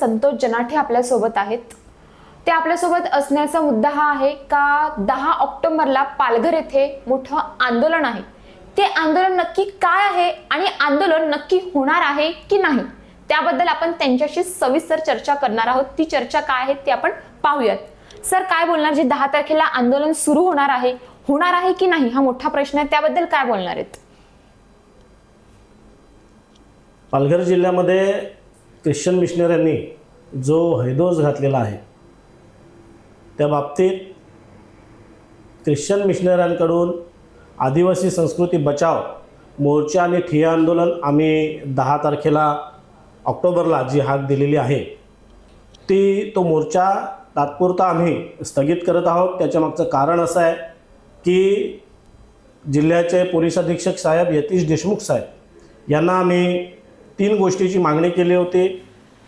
संतोष जनाठे आपल्यासोबत आहेत. ते आपल्यासोबत असण्याचा मुद्दा हा आहे का दहा ऑक्टोबरला पालघर येथे मोठं आंदोलन आहे. ते आंदोलन नक्की काय आहे आणि आंदोलन नक्की होणार आहे की नाही? त्याबद्दल आपण त्यांच्याशी सविस्तर चर्चा करणार आहोत. ती चर्चा काय आहे ती आपण पाहूयात. सर काय बोलणार जे दहा तारखेला आंदोलन सुरू होणार आहे? होणार आहे की नाही? हा मोठा प्रश्न आहे. त्याबद्दल काय बोलणार आहेत? पालघर जिल्ह्यामध्ये ख्रिश्चन मिशनऱ्यांनी जो हैदोस घातलेला आहे त्या बाबतीत ख्रिश्चन मिशनऱ्यांकडून आदिवासी संस्कृती बचाव मोर्चा आणि ठिय्या आंदोलन आम्ही दहा तारखेला ऑक्टोबरला जी हाक दिलेली आहे ती तो मोर्चा तात्पुरता आम्ही स्थगित करत आहोत. त्याच्यामागचं कारण असं आहे की जिल्ह्याचे पोलीस अधीक्षक साहेब यतीश देशमुख साहेब यांना आम्ही तीन गोष्टीची मागणी केली होती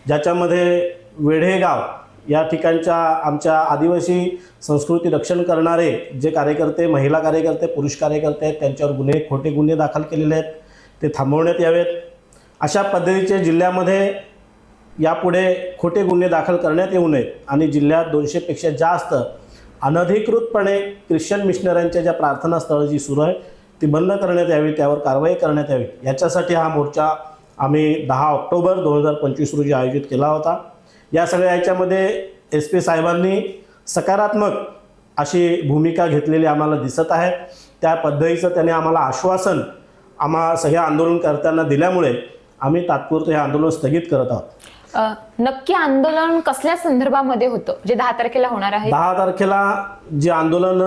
ज्याच्यामध्ये वेढेगाव या ठिकाणच्या आमच्या आदिवासी संस्कृती रक्षण करणारे जे कार्यकर्ते महिला कार्यकर्ते पुरुष कार्यकर्ते आहेत त्यांच्यावर गुन्हे खोटे गुन्हे दाखल केलेले आहेत ते थांबवण्यात यावेत. अशा पद्धतीचे जिल्ह्यामध्ये यापुढे खोटे गुन्हे दाखल करण्यात येऊ नयेत आणि जिल्ह्यात दोनशेपेक्षा जास्त अनधिकृतपणे ख्रिश्चन मिशनऱ्यांच्या ज्या प्रार्थनास्थळं जी सुरू आहे ती बंद करण्यात यावी त्यावर कारवाई करण्यात यावी. याच्यासाठी हा मोर्चा आम्ही दहा ऑक्टोबर दोन हजार पंचवीस रोजी आयोजित केला होता. या सगळ्या याच्यामध्ये एस पी साहेबांनी सकारात्मक अशी भूमिका घेतलेली आम्हाला दिसत आहे. त्या पद्धतीचं त्याने आम्हाला आश्वासन आम्हा सगळ्या आंदोलनकर्त्यांना दिल्यामुळे आम्ही तात्पुरतं हे आंदोलन स्थगित करत आहोत. नक्की आंदोलन कसल्या संदर्भामध्ये होतं? जे दहा तारखेला होणार आहे? दहा तारखेला जे आंदोलन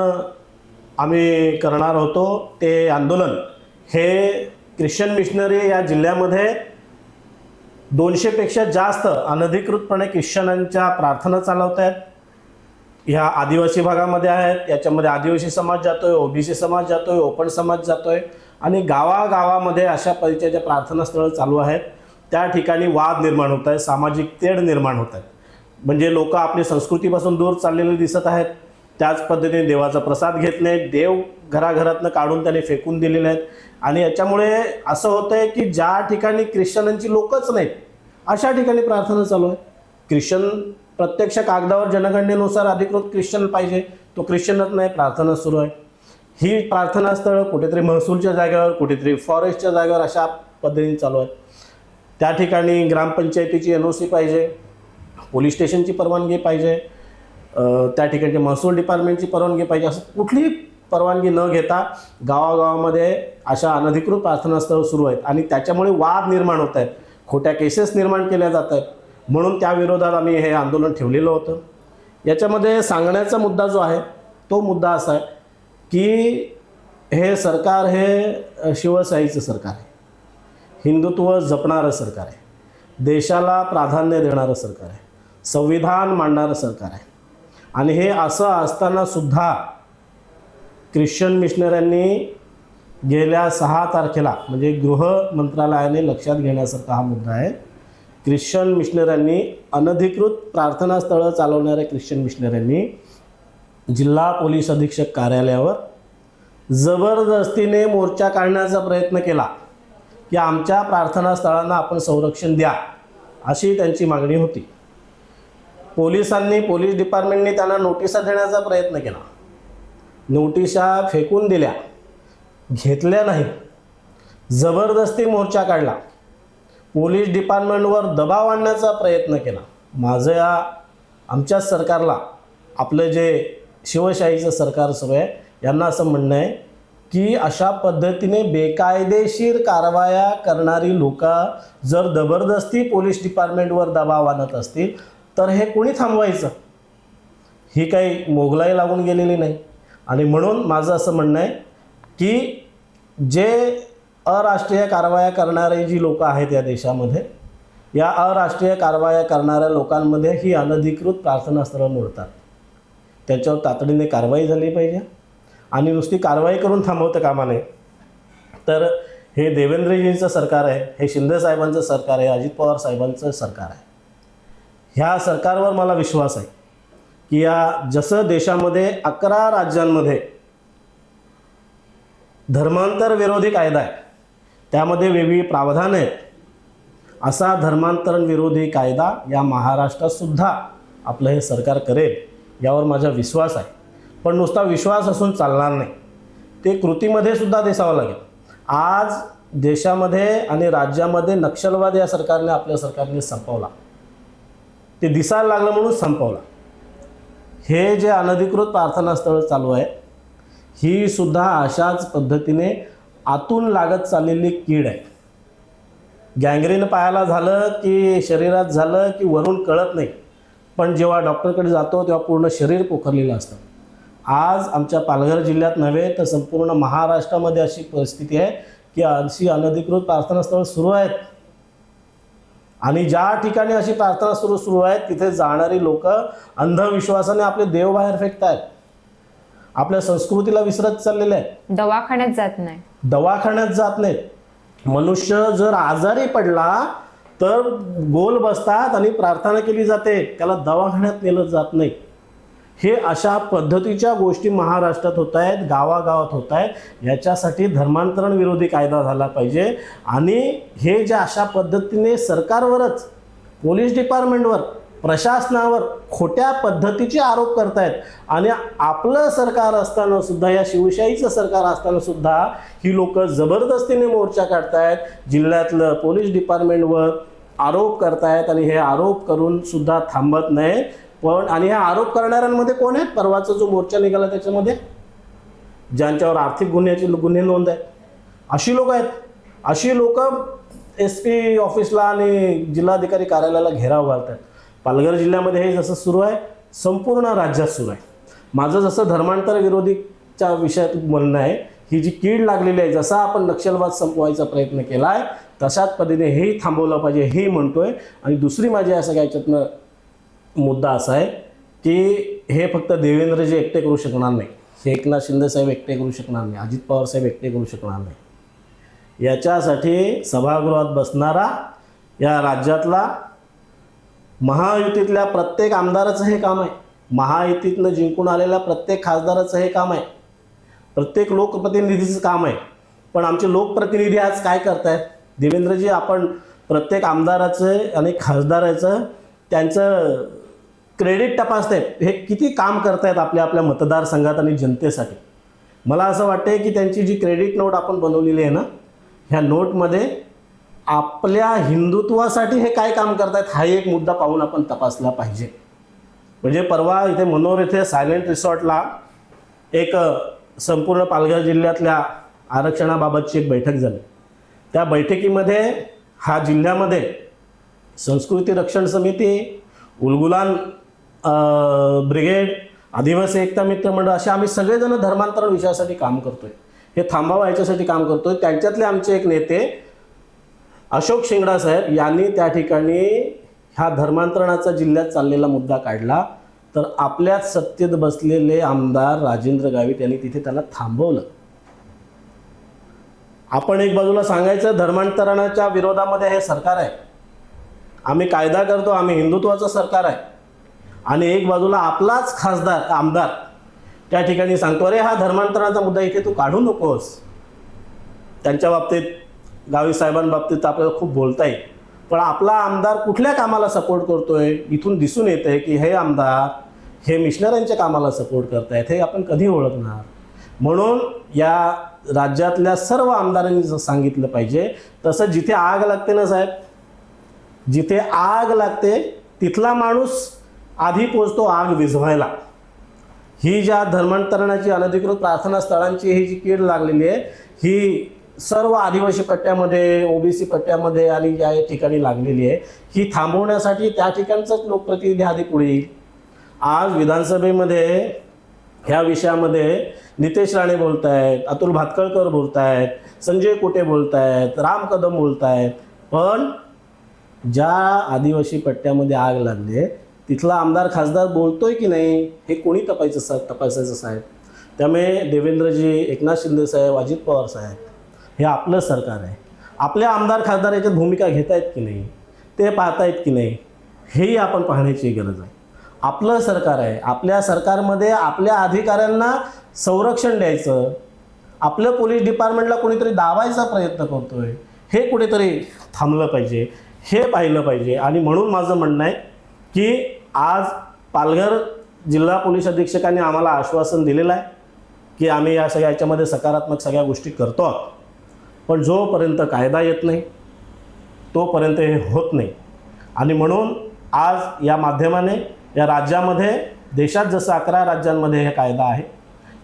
आम्ही करणार होतो ते आंदोलन हे ख्रिश्चन मिशनरी या जिल्ह्यामध्ये दोनशेपेक्षा जास्त अनधिकृतपणे ख्रिश्चनांच्या प्रार्थना चालवत आहेत ह्या आदिवासी भागामध्ये आहेत. याच्यामध्ये आदिवासी समाज जातोय ओबीसी समाज जातोय ओपन समाज जातोय आणि गावागावामध्ये अशा पद्धतीच्या प्रार्थनास्थळं चालू आहेत त्या ठिकाणी वाद निर्माण होत आहे सामाजिक तेढ निर्माण होत आहेत. म्हणजे लोक आपली संस्कृतीपासून दूर चाललेले दिसत आहेत. त्याच पद्धतीने देवाचा प्रसाद घेत नाहीत. देव घराघरातनं काढून त्याने फेकून दिलेले आहेत. आणि याच्यामुळे असं होतं आहे की ज्या ठिकाणी ख्रिश्चनांची लोकच नाहीत अशा ठिकाणी प्रार्थना चालू आहे. ख्रिश्चन प्रत्यक्ष कागदावर जनगणनेनुसार अधिकृत ख्रिश्चन पाहिजे. तो ख्रिश्चनच नाही प्रार्थना सुरू आहे. ही प्रार्थना स्थळं कुठेतरी महसूलच्या जागेवर कुठेतरी फॉरेस्टच्या जागेवर अशा पद्धतीने चालू आहे त्या ठिकाणी ग्रामपंचायतीची एन ओ सी पाहिजे पोलीस स्टेशनची परवानगी पाहिजे त्या ठिकाणची महसूल डिपार्टमेंटची परवानगी पाहिजे असं कुठलीही परवानगी न घेता गावागावामध्ये अशा अनधिकृत प्रार्थनास्थळं सुरू आहेत. आणि त्याच्यामुळे वाद निर्माण होत आहेत. खोट्या केसेस निर्माण केल्या जात आहेत. म्हणून त्याविरोधात आम्ही हे आंदोलन ठेवलेलं होतं. याच्यामध्ये सांगण्याचा मुद्दा जो आहे तो मुद्दा असा आहे की हे सरकार हे शिवशाहीचं सरकार आहे. हिंदुत्व जपणारं सरकार आहे. देशाला प्राधान्य देणारं सरकार आहे. संविधान मांडणारं सरकार आहे. आणि हे असं असताना सुद्धा ख्रिश्चन मिशनऱ्यांनी गेल्या सहा तारखेला म्हणजे गृह मंत्रालयाने लक्षात घेण्यासारखा हा मुद्दा आहे ख्रिश्चन मिशनऱ्यांनी अनधिकृत प्रार्थनास्थळं चालवणाऱ्या ख्रिश्चन मिशनऱ्यांनी जिल्हा पोलीस अधीक्षक कार्यालयावर जबरदस्तीने मोर्चा काढण्याचा प्रयत्न केला की आमच्या प्रार्थनास्थळांना आपण संरक्षण द्या अशी त्यांची मागणी होती. पोलिसांनी पोलीस डिपार्टमेंटने त्यांना नोटिसा देण्याचा प्रयत्न केला. नोटिसा फेकून दिल्या. घेतल्या नाही. जबरदस्ती मोर्चा काढला. पोलीस डिपार्टमेंटवर दबाव आणण्याचा प्रयत्न केला. माझं या आमच्याच सरकारला आपलं जे शिवशाहीचं सरकार सुरू आहे यांना असं म्हणणं आहे की अशा पद्धतीने बेकायदेशीर कारवाया करणारी लोक जर जबरदस्ती पोलीस डिपार्टमेंटवर दबाव आणत असतील तर हे कोणी थांबवायचं? ही काही मोगलाई लागून गेलेली नाही. आणि म्हणून माझं असं म्हणणं आहे की जे अराष्ट्रीय कारवाया करणारे जी लोक आहेत या देशामध्ये या अराष्ट्रीय कारवाया करणाऱ्या लोकांमध्ये ही अनधिकृत प्रार्थनास्थळं मोडतात. त्याच्यावर तातडीने कारवाई झाली पाहिजे. आणि नुसती कारवाई करून थांबवतं कामा नये तर हे देवेंद्रजींचं सरकार आहे हे शिंदे साहेबांचं सरकार आहे अजित पवार साहेबांचं सरकार आहे. ह्या सरकारवर मला विश्वास आहे की या जसं देशामध्ये अकरा राज्यांमध्ये धर्मांतर विरोधी कायदा आहे त्यामध्ये वेगळी प्रावधानं आहेत असा धर्मांतरण विरोधी कायदा या महाराष्ट्रातसुद्धा आपलं हे सरकार करेल यावर माझा विश्वास आहे. पण नुसता विश्वास असून चालणार नाही. ते कृतीमध्ये सुद्धा दिसावं लागेल. आज देशामध्ये आणि राज्यामध्ये नक्षलवाद या सरकारने आपल्या सरकारने संपवला. ते दिसायला लागलं म्हणून संपवला. हे जे अनधिकृत प्रार्थनास्थळ चालू आहे ही सुद्धा अशाच पद्धतीने आतून लागत चाललेली कीड आहे. गँग्रीन पायाला झालं की शरीरात झालं की वरून कळत नाही. पण जेव्हा डॉक्टरकडे जातो तेव्हा पूर्ण शरीर पोखरलेलं असतं. आज आमच्या पालघर जिल्ह्यात नव्हे तर संपूर्ण महाराष्ट्रामध्ये अशी परिस्थिती आहे की अशी अनधिकृत प्रार्थनास्थळं सुरू आहेत. आणि ज्या ठिकाणी अशी प्रार्थना सुरू सुरू आहेत तिथे जाणारी लोक अंधविश्वासाने आपले देव बाहेर फेकतायत. आपल्या संस्कृतीला विसरत चाललेले आहेत. दवाखान्यात जात नाही. दवाखान्यात जात नाहीत. मनुष्य जर आजारी पडला तर गोल बसतात आणि प्रार्थना केली जाते. त्याला दवाखान्यात नेलं जात नाही. हे अशा पद्धतीच्या गोष्टी महाराष्ट्रात होत आहेत गावागावात होत आहेत. याच्यासाठी धर्मांतरण विरोधी कायदा झाला पाहिजे. आणि हे जे अशा पद्धतीने सरकारवरच पोलीस डिपार्टमेंटवर प्रशासनावर खोट्या पद्धतीचे आरोप करतायत. आणि आपलं सरकार असताना सुद्धा या शिवशाहीचं सरकार असताना सुद्धा ही लोक जबरदस्तीने मोर्चा काढतायत. जिल्ह्यातलं पोलीस डिपार्टमेंटवर आरोप करतायत आणि हे आरोप करून सुद्धा थांबत नाही पण आणि ह्या आरोप करणाऱ्यांमध्ये कोण आहेत? परवाचा जो मोर्चा निघाला त्याच्यामध्ये? ज्यांच्यावर आर्थिक गुन्ह्याची गुन्हे नोंद आहेत. अशी लोक आहेत. अशी लोक एस पी ऑफिसला आणि जिल्हाधिकारी कार्यालयाला घेराव घालतात. पालघर जिल्ह्यामध्ये हे जसं सुरू आहे संपूर्ण राज्यात सुरू आहे. माझं जसं धर्मांतर विरोधीच्या विषयात म्हणणं आहे ही जी कीड लागलेली आहे जसा आपण नक्षलवाद संपवायचा प्रयत्न केला आहे तशाच पद्धतीने हेही थांबवलं पाहिजे हेही म्हणतोय. आणि दुसरी माझी असं काय याच्यातनं मुद्दा असा आहे की हे फक्त देवेंद्रजी एकटे करू शकणार नाही. हे एकनाथ शिंदेसाहेब एकटे करू शकणार नाही. अजित पवार साहेब एकटे करू शकणार नाही. याच्यासाठी सभागृहात बसणारा या राज्यातला महायुतीतल्या प्रत्येक आमदाराचं हे काम आहे. महायुतीतनं जिंकून आलेल्या प्रत्येक खासदाराचं हे काम आहे. प्रत्येक लोकप्रतिनिधीचं काम आहे. पण आमचे लोकप्रतिनिधी आज काय करतायत? देवेंद्रजी आपण प्रत्येक आमदाराचं आणि खासदाराचं त्यांचं क्रेडिट तपासतायत. हे किती काम करतायत आपल्या आपल्या मतदारसंघात आणि जनतेसाठी? मला असं वाटतं की त्यांची जी क्रेडिट नोट आपण बनवलेली आहे ना ह्या नोटमध्ये आपल्या हिंदुत्वासाठी हे काय काम करतायत हा एक मुद्दा पाहून आपण तपासला पाहिजे. म्हणजे परवा इथे मनोर इथे सायलेंट रिसॉर्टला एक संपूर्ण पालघर जिल्ह्यातल्या आरक्षणाबाबतची एक बैठक झाली. त्या बैठकीमध्ये हा जिल्ह्यामध्ये संस्कृती रक्षण समिती उलगुलान ब्रिगेड आदिवासी एकता मित्र मंडळ असे आम्ही सगळेजण धर्मांतरण विषयासाठी काम करतोय. हे थांबावं याच्यासाठी काम करतोय. त्यांच्यातले आमचे एक नेते अशोक शिंगडा साहेब यांनी त्या ठिकाणी ह्या धर्मांतरणाचा जिल्ह्यात चाललेला मुद्दा काढला. तर आपल्याच सत्तेत बसलेले आमदार राजेंद्र गावित यांनी तिथे त्याला थांबवलं. आपण एक बाजूला सांगायचं धर्मांतरणाच्या विरोधामध्ये हे सरकार आहे. आम्ही कायदा करतो आम्ही हिंदुत्वाचं सरकार आहे. आणि एक बाजूला आपलाच खासदार आमदार. त्या ठिकाणी सांगतो अरे हा धर्मांतराचा मुद्दा इथे तू काढू नकोस. त्यांच्या बाबतीत गावी साहेबांबाबतीत तर आपल्याला खूप बोलता येईल. पण आपला आमदार कुठल्या कामाला सपोर्ट करतोय इथून दिसून येत आहे की हे आमदार हे मिशनऱ्यांच्या कामाला सपोर्ट करतायत हे आपण कधी ओळखणार? म्हणून या राज्यातल्या सर्व आमदारांनी जसं सांगितलं पाहिजे तसं जिथे आग लागते ना साहेब जिथे आग लागते तिथला माणूस आधी पोचतो आग विझवायला. ही ज्या धर्मांतरणाची अनधिकृत प्रार्थना स्थळांची ही जी कीड लागलेली आहे ही सर्व आदिवासी पट्ट्यामध्ये ओबीसी पट्ट्यामध्ये आणि ज्या ठिकाणी लागलेली आहे ही थांबवण्यासाठी त्या ठिकाणचंच लोकप्रतिनिधी आधी पुढे येईल. आज विधानसभेमध्ये ह्या विषयामध्ये नितेश राणे बोलत आहेत अतुल भातकळकर बोलत आहेत संजय कोटे बोलत आहेत राम कदम बोलत आहेत पण ज्या आदिवासी पट्ट्यामध्ये आग लागली आहे तिथला आमदार खासदार बोलतोय की नाही हे कोणी तपायचं सा तपासायचं साहेब? त्यामुळे देवेंद्रजी एकनाथ शिंदे साहेब अजित पवार साहेब हे आपलं सरकार आहे. आपल्या आमदार खासदार याच्यात भूमिका घेत आहेत की नाही ते पाहतायत की नाही हेही आपण पाहण्याची गरज आहे. आपलं सरकार आहे. आपल्या सरकारमध्ये आपल्या अधिकाऱ्यांना संरक्षण द्यायचं. आपलं पोलीस डिपार्टमेंटला कोणीतरी दावायचा प्रयत्न करतोय. हे कुठेतरी थांबलं पाहिजे. हे पाहिलं पाहिजे. आणि म्हणून माझं म्हणणं आहे की आज पालघर जिल्हा पोलीस अधीक्षकांनी आम्हाला आश्वासन दिलेलं आहे की आम्ही या सगळ्या याच्यामध्ये सकारात्मक सगळ्या गोष्टी करतो आहोत. पण जोपर्यंत कायदा येत नाही तोपर्यंत हे होत नाही. आणि म्हणून आज या माध्यमाने या राज्यामध्ये देशात जसं अकरा राज्यांमध्ये हे कायदा आहे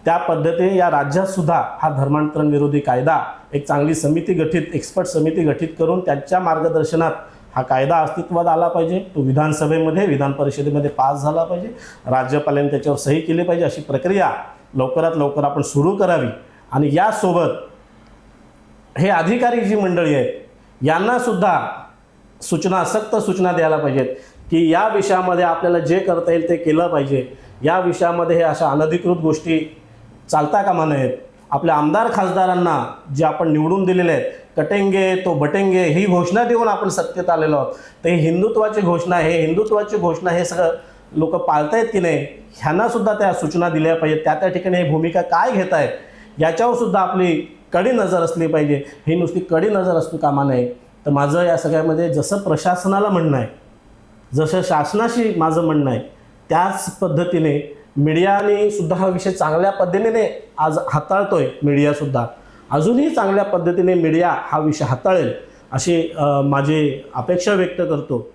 त्या पद्धतीने या राज्यातसुद्धा हा धर्मांतरण विरोधी कायदा एक चांगली समिती गठीत एक्सपर्ट समिती गठीत करून त्यांच्या मार्गदर्शनात हा कायदा अस्तित्वात आला पाहिजे तो विधानसभेमध्ये विधान परिषदेमध्ये पास झाला पाहिजे. राज्यपालांनी त्याच्यावर सही केली पाहिजे अशी प्रक्रिया लवकरात लवकर आपण सुरू करावी. आणि यासोबत हे अधिकारी जी मंडळी आहेत यांनासुद्धा सूचना सक्त सूचना द्यायला पाहिजेत की या विषयामध्ये आपल्याला जे करता येईल ते केलं पाहिजे. या विषयामध्ये हे अशा अनधिकृत गोष्टी चालता कामा नयेत. आपल्या आमदार खासदारांना जे आपण निवडून दिलेले आहेत कटेंगे तो बटेंगे ही घोषणा देऊन आपण सत्तेत आलेलो आहोत. तर ही हिंदुत्वाची घोषणा हे हिंदुत्वाची घोषणा हे सगळं लोक पाळतायत की नाही ह्यांना सुद्धा त्या सूचना दिल्या पाहिजेत. त्या त्या ठिकाणी ही भूमिका काय घेत आहेत याच्यावर सुद्धा आपली कडी नजर असली पाहिजे. ही नुसती कडी नजर असतो कामा नये. तर माझं या सगळ्यामध्ये जसं प्रशासनाला म्हणणं आहे जसं शासनाशी माझं म्हणणं आहे त्याच पद्धतीने मीडियाने सुद्धा हा विषय चांगल्या पद्धतीने आज हाताळतोय मीडियासुद्धा अजूनही चांगल्या पद्धतीने मीडिया हा विषय हाताळेल अशी माझी अपेक्षा व्यक्त करतो.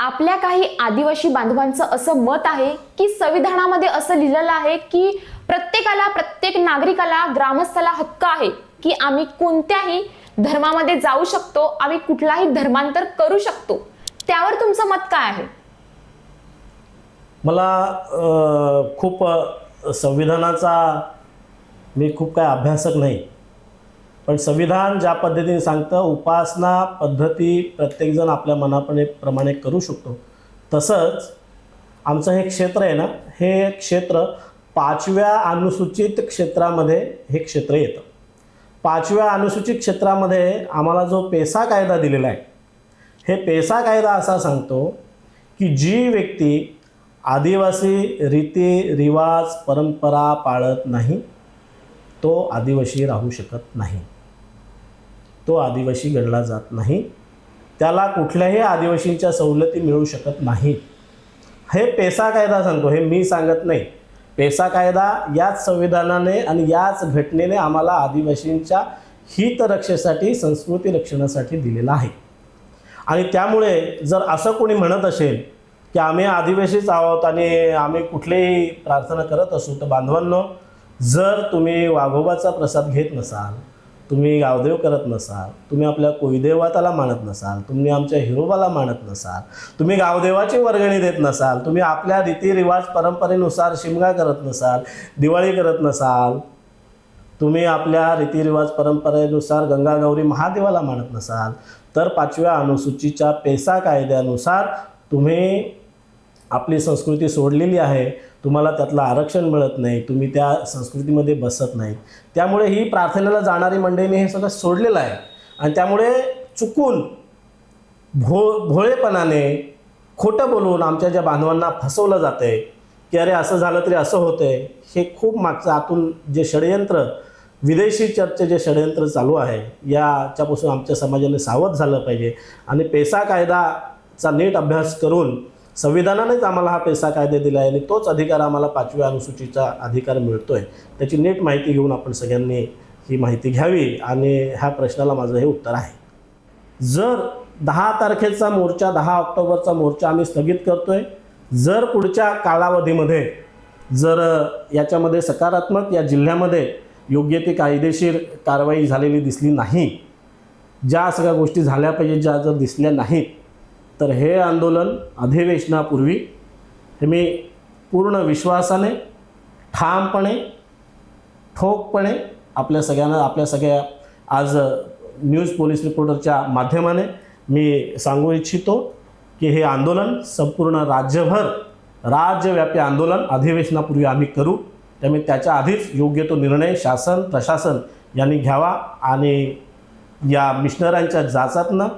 आपल्या काही आदिवासी बांधवांचं असं मत आहे की संविधानामध्ये असं लिहिलेलं आहे की प्रत्येकाला प्रत्येक नागरिकाला ग्रामस्थाला हक्क आहे की आम्ही कोणत्याही धर्मामध्ये जाऊ शकतो आम्ही कुठलाही धर्मांतर करू शकतो. त्यावर तुमचं मत काय आहे? मला खूप संविधानाचा मी खूप काय अभ्यासक नाही. पण संविधान ज्या पद्धतीने सांगतं उपासना पद्धती प्रत्येकजण आपल्या मनापणे प्रमाणे करू शकतो. तसंच आमचं हे क्षेत्र आहे ना हे क्षेत्र पाचव्या अनुसूचित क्षेत्रामध्ये हे क्षेत्र येतं. पाचव्या अनुसूचित क्षेत्रामध्ये आम्हाला जो पेसा कायदा दिलेला आहे हे पेसा कायदा असा सांगतो की जी व्यक्ती आदिवासी रीती रिवाज परंपरा पाळत नाही तो आदिवासी राहू शकत नाही. तो आदिवासी गणला जात नाही. त्याला कुठल्याही आदिवासींच्या सवलती मिळू शकत नाही हे पेसा कायदा सांगतो. हे मी सांगत नाही. पेसा कायदा याच संविधानाने आणि याच घटनेने आम्हाला आदिवासींच्या हितरक्षेसाठी संस्कृती रक्षणासाठी दिलेला आहे. आणि त्यामुळे जर असं कोणी म्हणत असेल की आम्ही आदिवासीच आहोत आणि आम्ही कुठलीही प्रार्थना करत असू तर बांधवांनो जर तुम्ही वाघोबाचा प्रसाद घेत नसाल तुम्ही गावदेव करत नसाल तुम्ही आपल्या कोयदेवताला मानत नसाल तुम्ही आमच्या हिरोबाला मानत नसाल तुम्ही गावदेवाची वर्गणी देत नसाल तुम्ही आपल्या रीतिरिवाज परंपरेनुसार शिमगा करत नसाल दिवाळी करत नसाल तुम्ही आपल्या रीतिरिवाज परंपरेनुसार गंगागौरी महादेवाला मानत नसाल तर पाचव्या अनुसूचीच्या पेसा कायद्यानुसार तुम्ही आपली संस्कृती सोडलेली आहे तुम्हाला त्यातलं आरक्षण मिळत नाही तुम्ही त्या संस्कृतीमध्ये बसत नाहीत. त्यामुळे ही प्रार्थनेला जाणारी मंडळीने हे सगळं सोडलेलं आहे. आणि त्यामुळे चुकून भो भोळेपणाने खोटं बोलून आमच्या ज्या बांधवांना फसवलं जातं आहे की अरे असं झालं तरी असं होतं आहे हे खूप मागचं आतून जे षडयंत्र विदेशी चर्चे जे षडयंत्र चालू आहे याच्यापासून आमच्या समाजाने सावध झालं पाहिजे. आणि पेसा कायदाचा नीट अभ्यास करून संविधानानेच आम्हाला हा पेसा कायदे दिला आहे आणि तोच अधिकार आम्हाला पाचव्या अनुसूचीचा अधिकार मिळतो आहे त्याची नीट माहिती घेऊन आपण सगळ्यांनी ही माहिती घ्यावी आणि ह्या प्रश्नाला माझं हे उत्तर आहे. जर दहा तारखेचा मोर्चा दहा ऑक्टोबरचा मोर्चा आम्ही स्थगित करतोय जर पुढच्या कालावधीमध्ये जर याच्यामध्ये सकारात्मक या जिल्ह्यामध्ये योग्य ती कायदेशीर कारवाई झालेली दिसली नाही ज्या सगळ्या गोष्टी झाल्या पाहिजे ज्या जर दिसल्या नाहीत तर हे आंदोलन अधिवेशनापूर्वी हे मी पूर्ण विश्वासाने ठामपणे ठोकपणे आपल्या सगळ्यांना आपल्या सगळ्या आज न्यूज पोलीस रिपोर्टरच्या माध्यमाने मी सांगू इच्छितो की हे आंदोलन संपूर्ण राज्यभर राज्यव्यापी आंदोलन अधिवेशनापूर्वी आम्ही करू. त्यामुळे त्याच्या आधीच योग्य तो निर्णय शासन प्रशासन यांनी घ्यावा आणि या मिशनरांच्या जाचातनं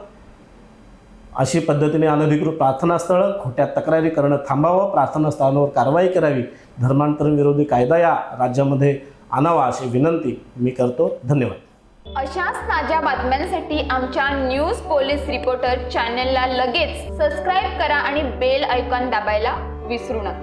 अशी पद्धतीने अनधिकृत प्रार्थनास्थळं खोट्या तक्रारी करणं थांबावं प्रार्थनास्थळांवर कारवाई करावी धर्मांतरण विरोधी कायदा या राज्यामध्ये आणावा अशी विनंती मी करतो. धन्यवाद. अशाच ताज्या बातम्यांसाठी आमच्या न्यूज पोलीस रिपोर्टर चॅनलला लगेच सबस्क्राईब करा आणि बेल आयकॉन दाबायला विसरू नका.